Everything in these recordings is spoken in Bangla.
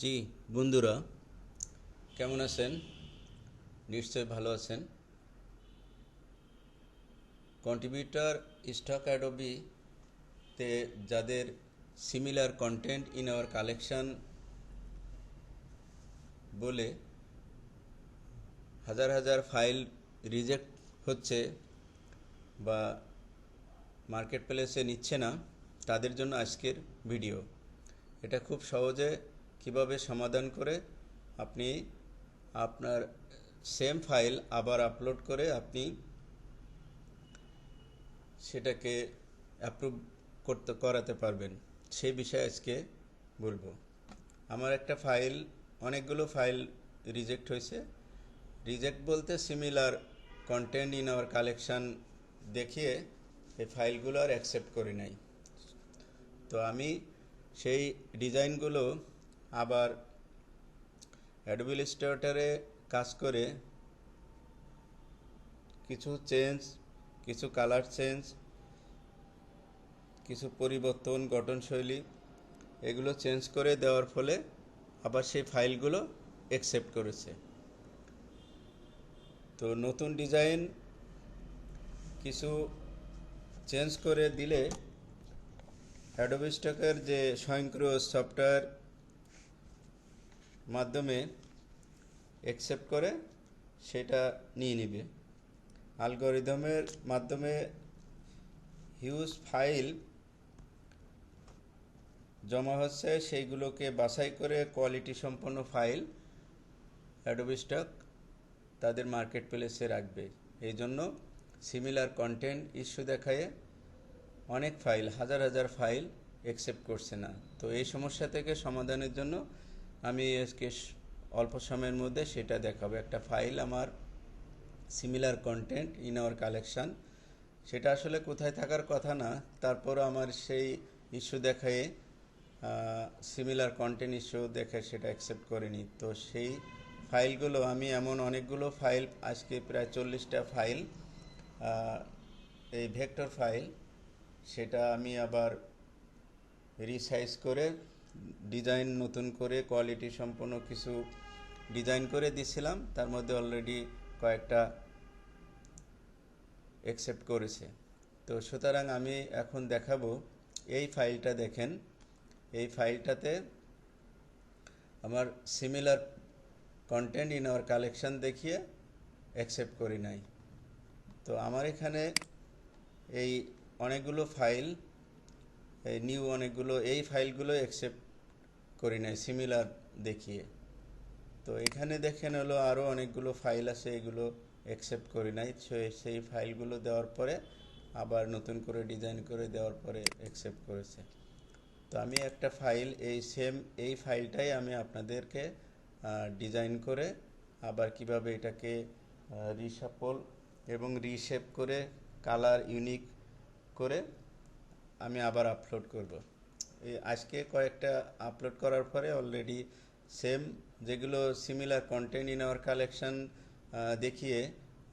জি, বন্ধুরা, কেমন আছেন? নিশ্চয়ই ভালো আছেন। কন্ট্রিবিউটার, স্টক অ্যাডোবিতে যাদের similar content in our collection বলে হাজার হাজার ফাইল রিজেক্ট হচ্ছে বা মার্কেট প্লেসে নিচ্ছে না, তাদের জন্য আজকের ভিডিও এটা খুব সহজে কীভাবে সমাধান করে আপনি আপনার সেম ফাইল আবার আপলোড করে আপনি সেটাকে অ্যাপ্রুভ করতে, করাতে পারবেন? সেই বিষয়ে আজকে বলব। আমার একটা ফাইল অনেকগুলো ফাইল রিজেক্ট হয়েছে। রিজেক্ট বলতে similar content in our collection দেখিয়ে এই ফাইলগুলো আর অ্যাকসেপ্ট করি নাই। তো আমি সেই ডিজাইনগুলো আবার অ্যাডোবি ইলাস্ট্রেটরে কাজ করে কিছু চেঞ্জ কিছু কালার চেঞ্জ কিছু পরিবর্তন, গঠনশৈলী, এগুলো চেঞ্জ করে দেওয়ার ফলে আবার সেই ফাইলগুলো অ্যাকসেপ্ট করেছে। তো নতুন ডিজাইন কিছু চেঞ্জ করে দিলে অ্যাডোবি স্টকের যে স্বয়ংক্রিয় সফটওয়্যার মাধ্যমে অ্যাকসেপ্ট করে সেটা নিয়ে নিবে। অ্যালগোরিদমের মাধ্যমে হিউজ ফাইল জমা হচ্ছে, সেইগুলোকে বাছাই করে কোয়ালিটি সম্পন্ন ফাইল অ্যাডোবি স্টক তাদের মার্কেট প্লেসে রাখবে। এই জন্য সিমিলার কন্টেন্ট ইস্যু দেখায় অনেক ফাইল হাজার হাজার ফাইল অ্যাকসেপ্ট করছে না। তো এই সমস্যা থেকে সমাধানের জন্য আমি আজকে অল্প সময়ের মধ্যে সেটা দেখাবো। একটা ফাইল আমার similar content in our collection সেটা আসলে কোথায় থাকার কথা না, তারপর আমার সেই ইস্যু দেখায় সিমিলার কন্টেন্ট ইস্যু দেখে সেটা অ্যাকসেপ্ট করিনি তো সেই ফাইলগুলো আমি এমন অনেকগুলো ফাইল আজকে প্রায় চল্লিশটা ফাইল এই ভেক্টর ফাইল সেটা আমি আবার রিসাইজ করে ডিজাইন নতুন করে কোয়ালিটি সম্পন্ন কিছু ডিজাইন করে দিছিলাম। তার মধ্যে অলরেডি কয়েকটা অ্যাকসেপ্ট করেছে। তো সুতরাং আমি এখন দেখাবো, এই ফাইলটা দেখেন। এই ফাইলটাতে আমার similar content in our collection দেখিয়ে অ্যাকসেপ্ট করি নাই। তো আমার এখানে এই অনেকগুলো ফাইল নিউ অনেকগুলো, এই ফাইলগুলো অ্যাকসেপ্ট করি নাই সিমিলার দেখিয়ে। তো এখানে দেখেন হলো আরও অনেকগুলো ফাইল আছে, এগুলো অ্যাকসেপ্ট করি নাই। সেই ফাইলগুলো দেওয়ার পরে আবার নতুন করে ডিজাইন করে দেওয়ার পরে অ্যাকসেপ্ট করেছে। তো আমি একটা ফাইল, এই সেম এই ফাইলটাই আমি আপনাদেরকে ডিজাইন করে আবার কীভাবে এটাকে রিসাপল এবং রিশেপ করে কালার ইউনিক করে আমি আবার আপলোড করব। এই আজকে কয়েকটা আপলোড করার পরে অলরেডি সেম যেগুলো similar content in our collection দেখিয়ে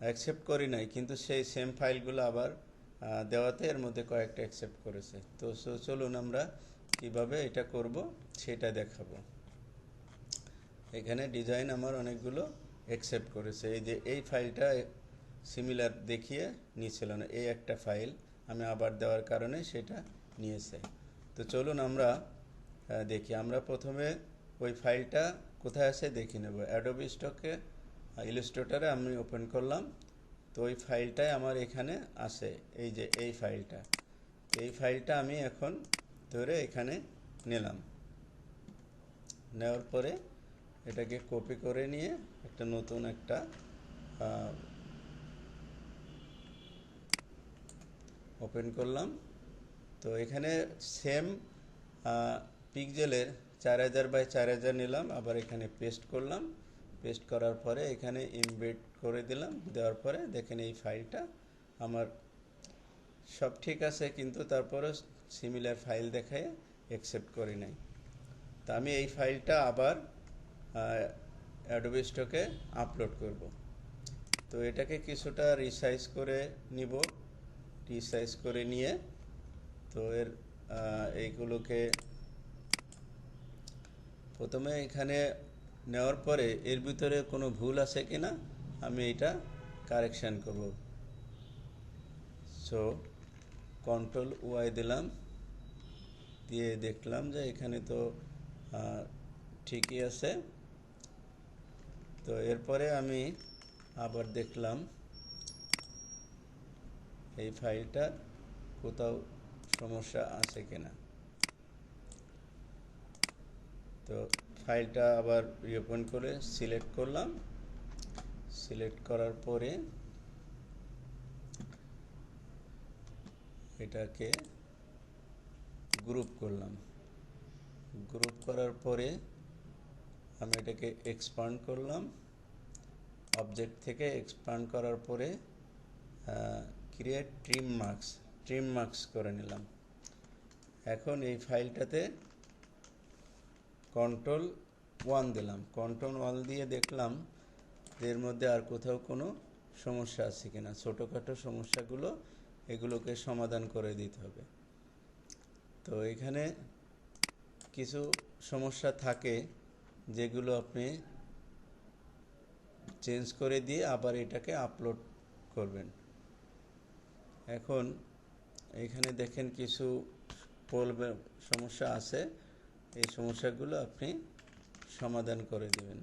অ্যাকসেপ্ট করি নাই, কিন্তু সেই সেম ফাইলগুলো আবার দেওয়াতে এর মধ্যে কয়েকটা অ্যাকসেপ্ট করেছে। তো চলুন আমরা কীভাবে এটা করব সেটা দেখাবো। এখানে ডিজাইন আমার অনেকগুলো অ্যাকসেপ্ট করেছে। এই যে, এই ফাইলটা সিমিলার দেখিয়ে নিয়েছিল না এই একটা ফাইল আমি আবার দেওয়ার কারণে সেটা নিয়েছে। তো চলুন আমরা দেখি। আমরা প্রথমে ওই ফাইলটা কোথায় আছে দেখে নেব। অ্যাডোবি স্টকে ইলিস্ট্রেটারে আমি ওপেন করলাম। তো ওই ফাইলটাই আমার এখানে আছে, এই যে এই ফাইলটা। এই ফাইলটা আমি এখন ধরে এখানে নিলাম। নেওয়ার পরে এটাকে কপি করে নিয়ে একটা নতুন একটা ওপেন করলাম। তো এখানে সেম পিকজেলের চার হাজার বাই চার হাজার নিলাম, আবার এখানে পেস্ট করলাম। পেস্ট করার পরে এখানে ইমবেড করে দিলাম। দেওয়ার পরে দেখেন এই ফাইলটা আমার সব ঠিক আছে, কিন্তু তারপরে সিমিলার ফাইল দেখায় অ্যাকসেপ্ট করি নাই। তা আমি এই ফাইলটা আবার অ্যাডোবি স্টকে আপলোড করব। তো এটাকে কিছুটা রিসাইজ করে নিব। রিসাইজ করে নিয়ে তো এর এইগুলোকে প্রথমে এখানে নেওয়ার পরে এর ভিতরে কোনো ভুল আছে কিনা আমি এটা কারেকশান করব। সো কন্ট্রোল ওয়াই দিলাম, দিয়ে দেখলাম যে এখানে তো ঠিকই আছে। তো এরপরে আমি আবার দেখলাম এই ফাইলটার কোথাও সমস্যা আছে কিনা? তো ফাইলটা আবার রিওপেন করে সিলেক্ট করলাম। সিলেক্ট করার পরে এটাকে গ্রুপ করলাম। গ্রুপ করার পরে আমি এটাকে এক্সপান্ড করলাম। অবজেক্ট থেকে এক্সপান্ড করার পরে create trim marks trim marks করে নিলাম। এখন এই ফাইলটাতে কন্ট্রোল ওয়ান দিলাম। কন্ট্রোল ওয়ান দিয়ে দেখলাম এর মধ্যে আর কোথাও কোনো সমস্যা আছে কিনা। ছোটোখাটো সমস্যাগুলো এগুলোকে সমাধান করে দিতে হবে। তো এখানে কিছু সমস্যা থাকে যেগুলো আপনি চেঞ্জ করে দিয়ে আবার এটাকে আপলোড করবেন। এখন এখানে দেখেন কিছু পোল সমস্যা আছে। এই সমস্যাগুলো আপনি সমাধান করে দেবেন।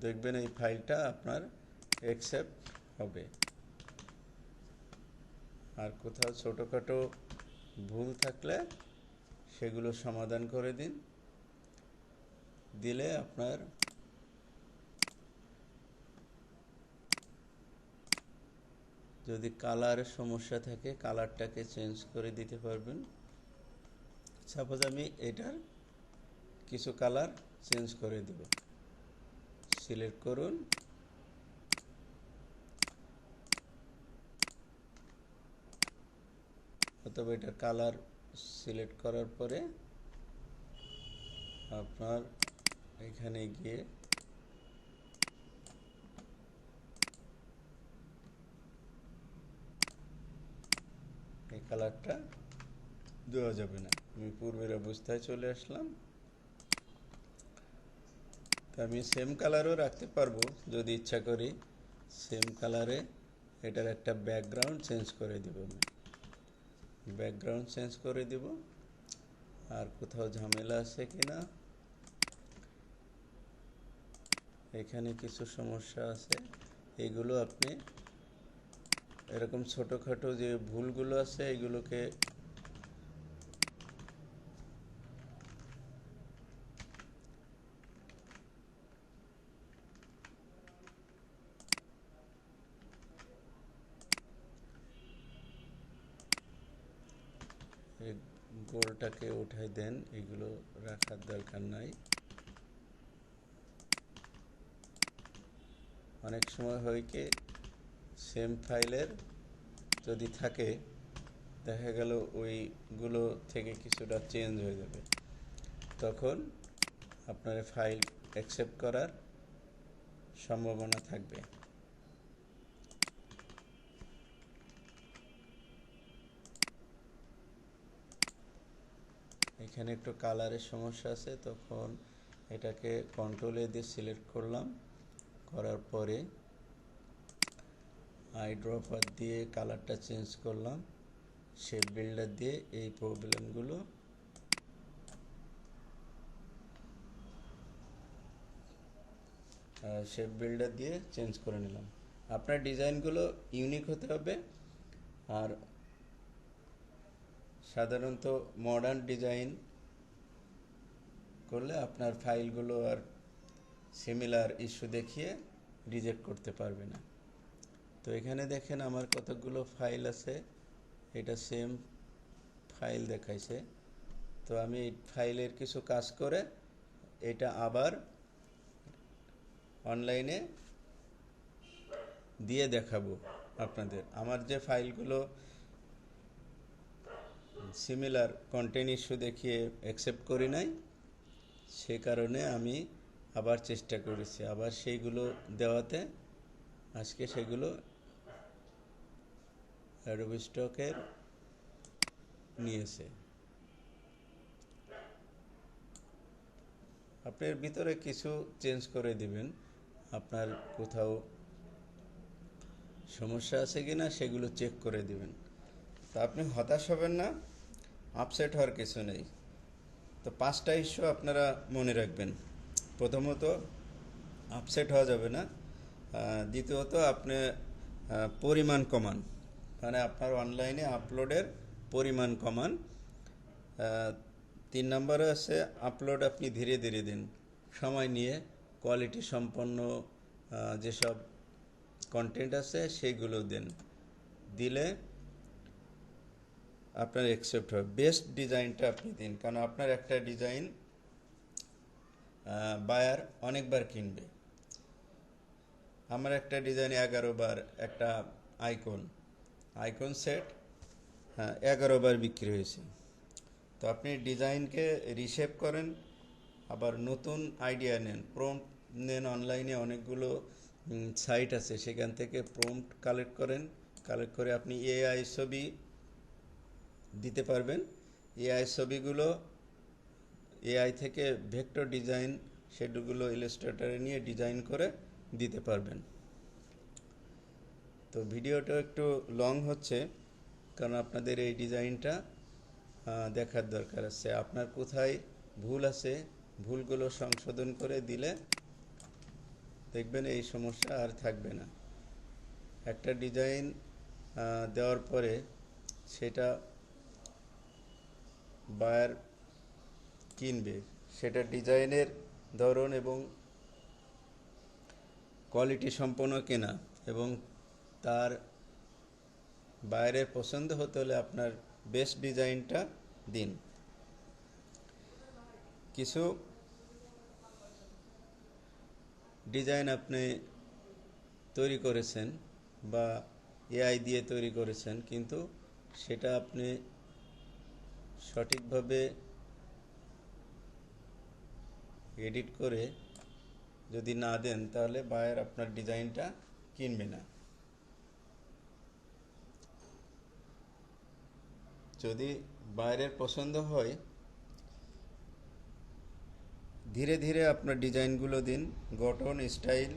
দেখবেন এই ফাইলটা আপনার অ্যাকসেপ্ট হবে। আর কোথাও ছোটোখাটো ভুল থাকলে সেগুলো সমাধান করে দিন। দিলে আপনার যদি কালারের সমস্যা থাকে কালারটাকে চেঞ্জ করে দিতে পারবেন। সাপোজ আমি এটার কিছু কালার চেঞ্জ করে দেব। সিলেক্ট করুন। অথবা এটার কালার সিলেক্ট করার পরে আপনার এখানে গিয়ে কালারটা দেওয়া যাবে না। আমি পূর্বের অবস্থায় চলে আসলাম। তো আমি সেম কালারও রাখতে পারব, যদি ইচ্ছা করি। সেম কালারে এটার একটা ব্যাকগ্রাউন্ড চেঞ্জ করে দেব আমি। ব্যাকগ্রাউন্ড চেঞ্জ করে দেব। আর কোথাও ঝামেলা আছে কি না এখানে কিছু সমস্যা আছে। এগুলো আপনি এরকম ছোটোখাটো যে ভুলগুলো আছে, এগুলোকে গোলটাকে উঠাই দেন, এগুলো রাখার দরকার নাই। অনেক সময় হয় কি সেম ফাইলের যদি থাকে, দেখা গেল ওইগুলো থেকে কিছুটা চেঞ্জ হয়ে যাবে। তখন আপনার ফাইল অ্যাকসেপ্ট করার সম্ভাবনা থাকবে। এখানে একটু কালারের সমস্যা আছে, তখন এটাকে কন্ট্রোলে দিয়ে সিলেক্ট করলাম। করার পরে আই ড্রপার দিয়ে কালারটা চেঞ্জ করলাম। শেপ বিল্ডার দিয়ে এই প্রবলেমগুলো শেপ বিল্ডার দিয়ে চেঞ্জ করে নিলাম। আপনার ডিজাইনগুলো ইউনিক হতে হবে। আর সাধারণত মডার্ন ডিজাইন করলে আপনার ফাইলগুলো আর সিমিলার ইস্যু দেখিয়ে রিজেক্ট করতে পারবে না। তো এখানে দেখেন আমার কতগুলো ফাইল আছে। এটা সেম ফাইল দেখাইছে। তো আমি ফাইলের কিছু কাজ করে এটা আবার অনলাইনে দিয়ে দেখাবো আপনাদের। আমার যে ফাইলগুলো সিমিলার কন্টেন্ট ইস্যু দেখিয়ে অ্যাকসেপ্ট করি নাই, সে কারণে আমি আবার চেষ্টা করেছি। আবার সেইগুলো দেওয়াতে আজকে সেগুলো অ্যাডোবি স্টকের নিয়েছে। আপনি এর ভিতরে কিছু চেঞ্জ করে দিবেন। আপনার কোথাও সমস্যা আছে কি না সেগুলো চেক করে দিবেন। তা আপনি হতাশ হবেন না, আপসেট হওয়ার কিছু নেই। তো পাঁচটা ইস্যু আপনারা মনে রাখবেন। প্রথমত, আপসেট হওয়া যাবে না। দ্বিতীয়ত আপনি পরিমাণ কমান। মানে আপনার অনলাইনে আপলোডের পরিমাণ কমান। তিন নম্বরে আছে আপলোড আপনি ধীরে ধীরে দিন। সময় নিয়ে কোয়ালিটি সম্পন্ন যেসব কন্টেন্ট আছে সেইগুলো দেন। দিলে আপনার অ্যাকসেপ্ট হবে। বেস্ট ডিজাইনটা আপনি দিন। কারণ আপনার একটা ডিজাইন বায়ার অনেকবার কিনবে। আমার একটা ডিজাইন এগারো বার, একটা আইকন আইকন সেট? হ্যাঁ এগারো বার বিক্রি হয়েছে। তো আপনি ডিজাইনকে রিশেপ করেন, আবার নতুন আইডিয়া নেন। প্রম্পট নেন অনলাইনে অনেকগুলো সাইট আছে, সেখান থেকে প্রম্পট কালেক্ট করেন। কালেক্ট করে আপনি এআই ছবি দিতে পারবেন। এআই ছবিগুলো, এআই থেকে ভেক্টর ডিজাইন সেগুলো ইলাস্ট্রেটরে নিয়ে ডিজাইন করে দিতে পারবেন। তো ভিডিওটা একটু লং হচ্ছে, কারণ আপনাদের এই ডিজাইনটা দেখার দরকার আছে। আপনার কোথায় ভুল আছে, ভুলগুলো সংশোধন করে দিলে দেখবেন এই সমস্যা আর থাকবে না। একটা ডিজাইন দেওয়ার পরে সেটা বায়ার কিনবে। সেটা ডিজাইনের ধরন এবং কোয়ালিটি সম্পন্ন কেনা এবং তার বাইরে পছন্দ হতে হলে আপনার বেস্ট ডিজাইনটা দিন। কিছু ডিজাইন আপনি তৈরি করেছেন বা এআই দিয়ে তৈরি করেছেন, কিন্তু সেটা আপনি সঠিকভাবে এডিট করে যদি না দেন, তাহলে বায়ার আপনার ডিজাইনটা কিনবে না। যদি বাইরের পছন্দ হয়, ধীরে ধীরে আপনার ডিজাইনগুলো দিন, গঠন, স্টাইল,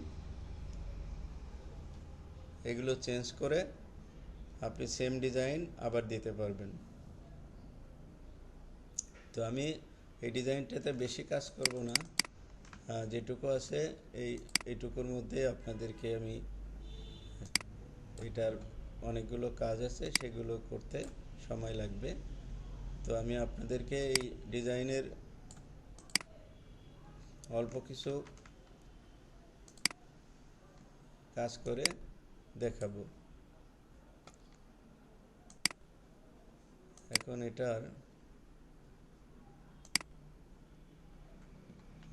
এগুলো চেঞ্জ করে আপনি সেম ডিজাইন আবার দিতে পারবেন। তো আমি এই ডিজাইনটাতে বেশি কাজ করব না। যেটুকু আছে এই এইটুকুর মধ্যে আপনাদেরকে আমি এটার অনেকগুলো কাজ আছে, সেগুলো করতে সময় লাগবে। তো আমি আপনাদেরকে এই ডিজাইনের অল্প কিছু কাজ করে দেখাবো। এখন এটার,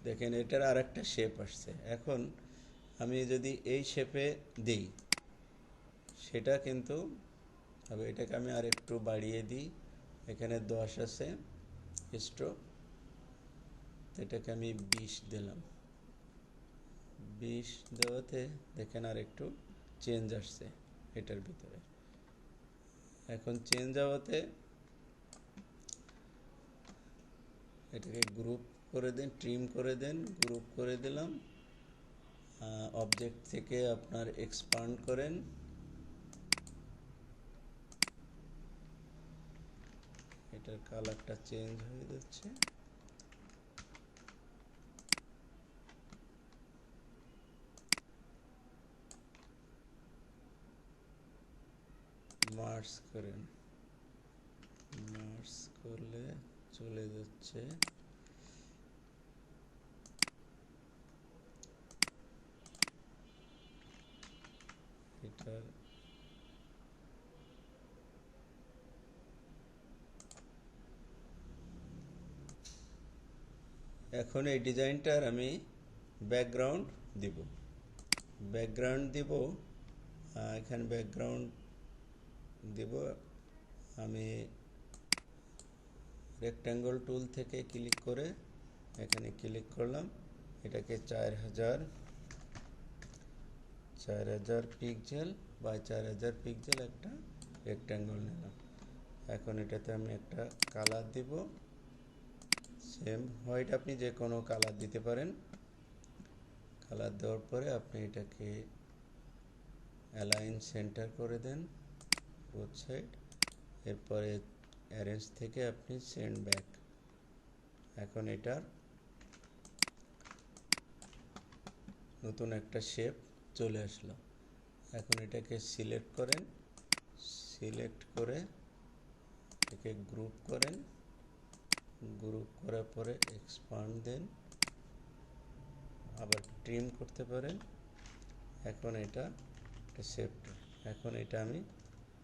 দেখেন এটার আর একটা শেপ আসছে। এখন আমি যদি এই শেপে দিই, সেটা কিন্তু হবে এটাকে আমি আর একটু বাড়িয়ে দিই। এখানে দশ আছে স্ট্রোক এটাকে আমি বিশ দিলাম। বিশ দেওয়াতে দেখেন আর একটু চেঞ্জ আসছে এটার ভিতরে। এখন চেঞ্জ হওয়াতে এটাকে গ্রুপ করে দেন ট্রিম করে দেন গ্রুপ করে দিলাম। অবজেক্ট থেকে আপনার এক্সপান্ড করেন। এটার কালারটা চেঞ্জ হয়ে যাচ্ছে। মার্স করেন। মার্স করলে চলে যাচ্ছে এটার এখন এই ডিজাইনটার আমি ব্যাকগ্রাউন্ড দিব। ব্যাকগ্রাউন্ড দিব এখানে ব্যাকগ্রাউন্ড দিব। আমি রেক্ট্যাঙ্গল টুল থেকে ক্লিক করে এখানে ক্লিক করলাম। এটাকে চার হাজার চার হাজার পিক্সেল বা চার হাজার পিক্সেল একটা রেক্ট্যাঙ্গল নিলাম। এখন এটাতে আমি একটা কালার দিব। সেম হোয়াইট আপনি যে কোনো কালার দিতে পারেন। কালার দেওয়ার পরে আপনি এটাকে অ্যালাইন সেন্টার করে দেন বোথ সাইড এরপরে অ্যারেঞ্জ থেকে আপনি সেন্ড ব্যাক এখন এটার নতুন একটা শেপ চলে আসলো। এখন এটাকে সিলেক্ট করেন। সিলেক্ট করে এটাকে গ্রুপ করেন। গ্রুপ করার পরে এক্সপান্ড দেন আবার ট্রিম করতে পারেন। এখন এটা সেভ এখন এটা আমি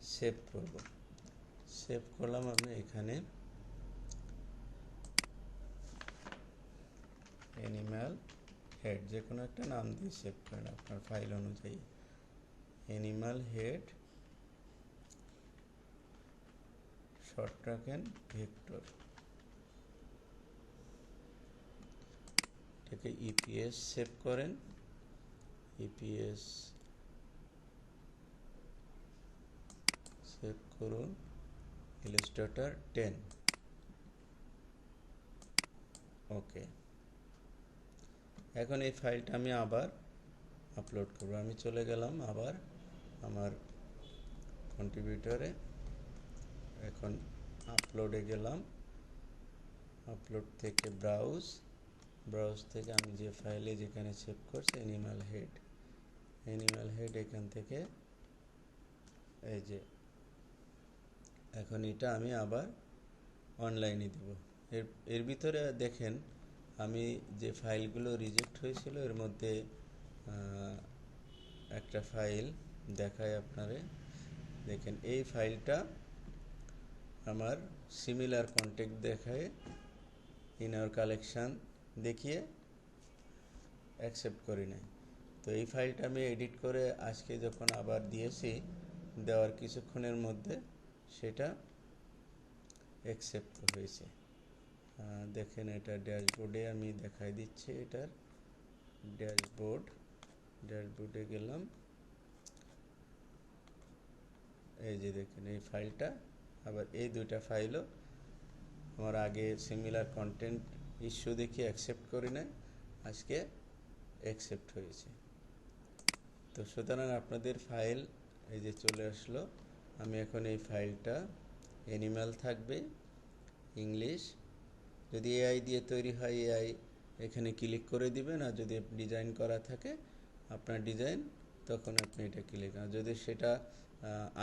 সেভ করব। সেভ করলাম আমি এখানে অ্যানিম্যাল হেড যে কোনো একটা নাম দিয়ে সেভ করেন আপনার ফাইল অনুযায়ী। অ্যানিম্যাল হেড শর্ট রাখেন ভেক্টর এটাকে ইপিএস সেভ করেন। ইপিএস সেভ করুন। Illustrator ten okay. এখন এই ফাইলটা আমি আবার আপলোড করব। আমি চলে গেলাম আবার আমার কন্ট্রিবিউটরে এখন আপলোডে গেলাম। আপলোড থেকে ব্রাউজ ব্রাউজ থেকে আমি যে ফাইলে যেখানে সেভ করছি অ্যানিম্যাল হেড অ্যানিম্যাল হেড এখান থেকে এই যে, এখন এটা আমি আবার অনলাইনে দেব। এর এর ভিতরে দেখেন, আমি যে ফাইলগুলো রিজেক্ট হয়েছিল, এর মধ্যে একটা ফাইল দেখায় আপনারে। দেখেন, এই ফাইলটা আমার সিমিলার কন্টেক্ট দেখায় ইন আওয়ার কালেকশান দেখিয়ে অ্যাকসেপ্ট করি নাই। তো এই ফাইলটা আমি এডিট করে আজকে যখন আবার দিয়েছি, দেওয়ার কিছুক্ষণের মধ্যে সেটা অ্যাকসেপ্ট হয়েছে। দেখেন এটা ড্যাশবোর্ডে আমি দেখাই দিচ্ছি এটার। ড্যাশবোর্ড ড্যাশবোর্ডে গেলাম। এই যে দেখেন এই ফাইলটা আবার এই দুইটা ফাইলও আমার আগে সিমিলার কন্টেন্ট ইস্যু দেখি অ্যাকসেপ্ট করি না আজকে অ্যাকসেপ্ট হয়েছে। তো সুতরাং আপনাদের ফাইল এই যে চলে আসলো, আমি এখন এই ফাইলটা অ্যানিম্যাল থাকবে ইংলিশ যদি এআই দিয়ে তৈরি হয় এআই এখানে ক্লিক করে দিবেন, আর যদি ডিজাইন করা থাকে, আপনার ডিজাইন তখন আপনি এটা ক্লিক আর যদি সেটা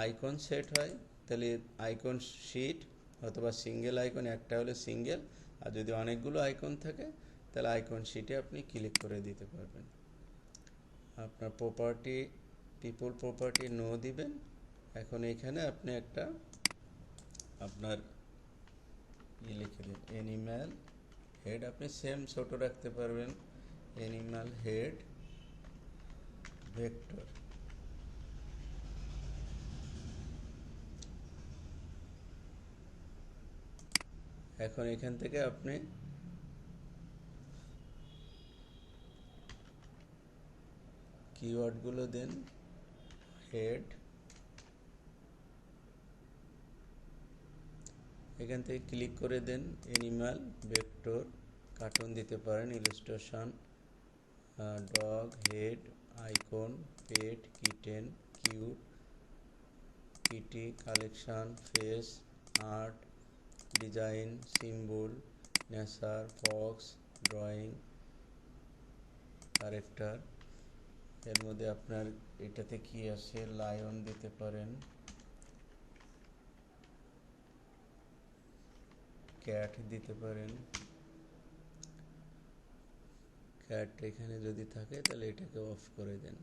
আইকন সেট হয়, তাহলে আইকন শিট অথবা সিঙ্গেল আইকন একটা হলে সিঙ্গেল আর যদি অনেকগুলো আইকন থাকে, তাহলে আইকন শিটে আপনি ক্লিক করে দিতে পারবেন। আপনার প্রপার্টি পিপল প্রপার্টি নো দিবেন। এখন এখানে আপনি একটা আপনার ই লিখে দিন অ্যানিম্যাল হেড আপনি সেম ছোট রাখতে পারবেন। অ্যানিম্যাল হেড ভেক্টর এখন এখান থেকে আপনি কিওয়ার্ডগুলো দেন হেড এখান থেকে ক্লিক করে দেন অ্যানিমাল ভেক্টর কার্টুন দিতে পারেন illustration dog head icon pet kitten cute kitty collection face art design, symbol nature fox, drawing character এর মধ্যে আপনার এটাতে কি আছে? লায়ন দিতে পারেন। ক্যাট দিতে পারেন। ক্যাট এখানে যদি থাকে, তাহলে এটাকে অফ করে দেন।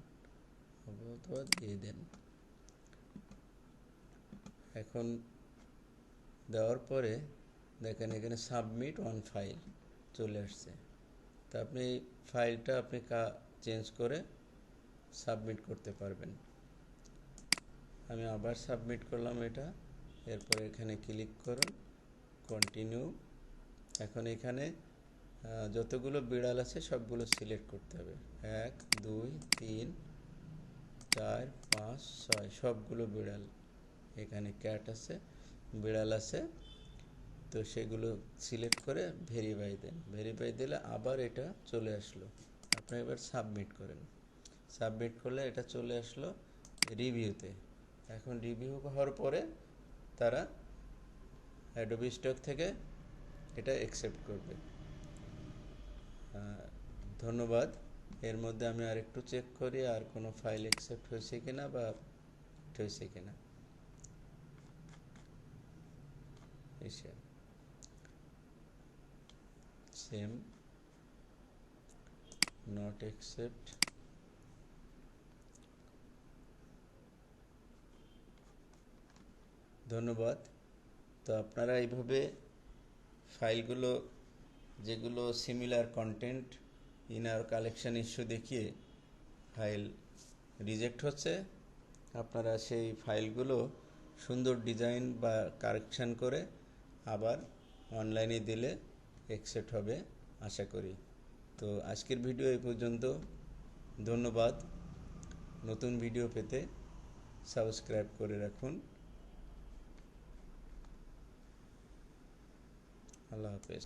অথবা দিয়ে দেন। এখন দেওয়ার পরে দেখেন এখানে সাবমিট ওয়ান ফাইল চলে আসছে। তা আপনি ফাইলটা আপনি কা চেঞ্জ করে সাবমিট করতে পারবেন। আমি আবার সাবমিট করলাম এটা, এরপর এখানে ক্লিক করুন কন্টিনিউ এখন এখানে যতগুলো বিড়াল আছে সবগুলো সিলেক্ট করতে হবে। এক, দুই, তিন, চার, পাঁচ, ছয়, সবগুলো বিড়াল এখানে ক্যাট আছে। বিড়াল আছে, তো সেগুলো সিলেক্ট করে ভেরিফাই দেন। ভেরিফাই দিলে আবার এটা চলে আসলো। আপনি এবার সাবমিট করেন। সাবমিট করলে এটা চলে আসলো রিভিউতে এখন রিভিউ হওয়ার পরে তারা অ্যাডোবি স্টক থেকে এটা অ্যাকসেপ্ট করবে। ধন্যবাদ। এর মধ্যে আমি আরেকটু চেক করি, আর কোনো ফাইল অ্যাকসেপ্ট হয়েছে কিনা বা হয়েছে কিনা। এসে সেম নট অ্যাকসেপ্ট ধন্যবাদ। তো আপনারা এইভাবে ফাইলগুলো, যেগুলো similar content in our collection issue দেখিয়ে ফাইল রিজেক্ট হচ্ছে, আপনারা সেই ফাইলগুলো সুন্দর ডিজাইন বা কারেকশন করে আবার অনলাইনে দিলে অ্যাকসেপ্ট হবে, আশা করি। তো আজকের ভিডিও এই পর্যন্ত। ধন্যবাদ। নতুন ভিডিও পেতে সাবস্ক্রাইব করে রাখুন। আল্লাহ হাফেজ।